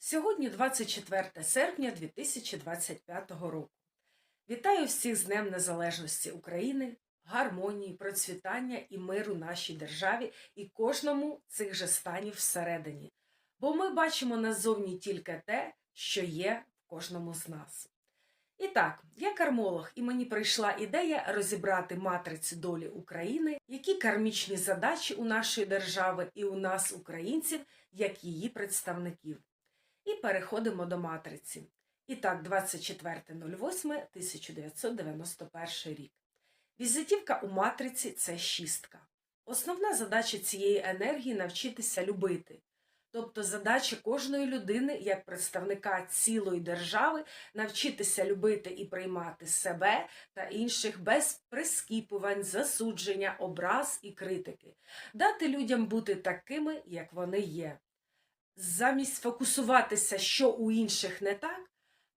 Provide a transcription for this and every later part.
Сьогодні 24 серпня 2025 року. Вітаю всіх з Днем Незалежності України, гармонії, процвітання і миру нашій державі і кожному цих же станів всередині. Бо ми бачимо назовні тільки те, що є в кожному з нас. І так, я кармолог, і мені прийшла ідея розібрати матрицю долі України, які кармічні задачі у нашої держави і у нас, українців, як її представників. І переходимо до матриці. І так, 24.08.1991 рік. Візитівка у матриці це шістка. Основна задача цієї енергії навчитися любити. Тобто задача кожної людини, як представника цілої держави, навчитися любити і приймати себе та інших без прискіпувань, засудження, образ і критики, дати людям бути такими, як вони є. Замість фокусуватися, що у інших не так,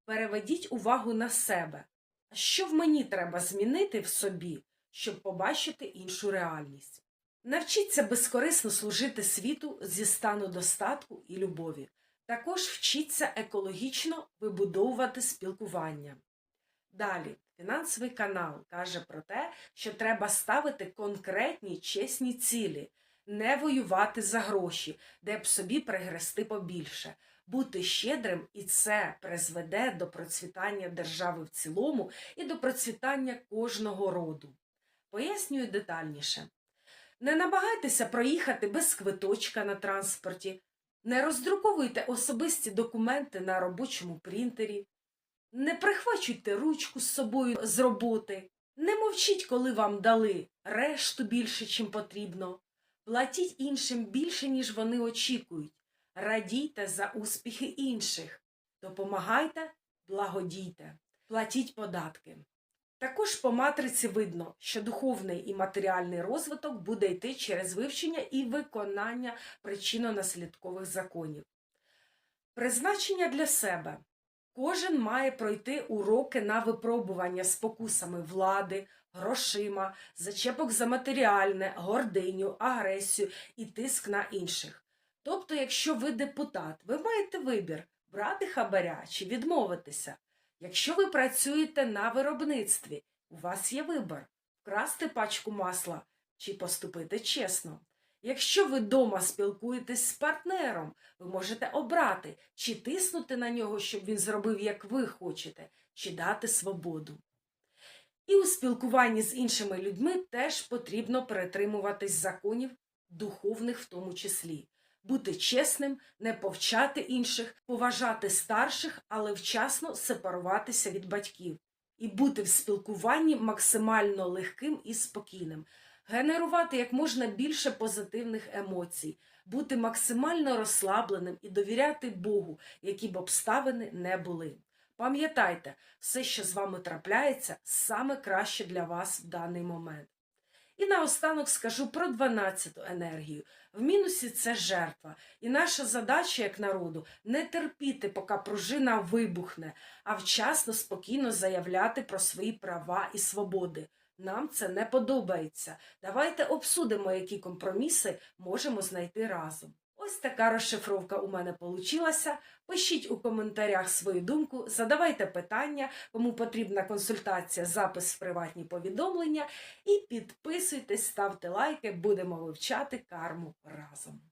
переведіть увагу на себе. А що в мені треба змінити в собі, щоб побачити іншу реальність? Навчіться безкорисно служити світу зі стану достатку і любові. Також вчіться екологічно вибудовувати спілкування. Далі, фінансовий канал каже про те, що треба ставити конкретні чесні цілі, не воювати за гроші, де б собі пригрести побільше, бути щедрим, і це призведе до процвітання держави в цілому і до процвітання кожного роду. Пояснюю детальніше. Не намагайтеся проїхати без квиточка на транспорті, не роздруковуйте особисті документи на робочому принтері, не прихвачуйте ручку з собою з роботи, не мовчіть, коли вам дали решту більше, чим потрібно. Платіть іншим більше, ніж вони очікують. Радійте за успіхи інших. Допомагайте, благодійте, платіть податки. Також по матриці видно, що духовний і матеріальний розвиток буде йти через вивчення і виконання причинно-наслідкових законів. Призначення для себе. Кожен має пройти уроки на випробування спокусами влади, грошима, зачепок за матеріальне, гординю, агресію і тиск на інших. Тобто, якщо ви депутат, ви маєте вибір брати хабаря чи відмовитися. Якщо ви працюєте на виробництві, у вас є вибір вкрасти пачку масла чи поступити чесно. Якщо ви дома спілкуєтесь з партнером, ви можете обрати, чи тиснути на нього, щоб він зробив, як ви хочете, чи дати свободу. І у спілкуванні з іншими людьми теж потрібно перетримуватись законів, духовних в тому числі. Бути чесним, не повчати інших, поважати старших, але вчасно сепаруватися від батьків і бути в спілкуванні максимально легким і спокійним, генерувати як можна більше позитивних емоцій, бути максимально розслабленим і довіряти Богу, які б обставини не були. Пам'ятайте, все, що з вами трапляється, саме краще для вас в даний момент. І наостанок скажу про 12-ту енергію. В мінусі це жертва. І наша задача як народу не терпіти, поки пружина вибухне, а вчасно, спокійно заявляти про свої права і свободи. Нам це не подобається. Давайте обсудимо, які компроміси можемо знайти разом. Ось така розшифровка у мене получилася. Пишіть у коментарях свою думку, задавайте питання, кому потрібна консультація, запис в приватні повідомлення. І підписуйтесь, ставте лайки, будемо вивчати карму разом.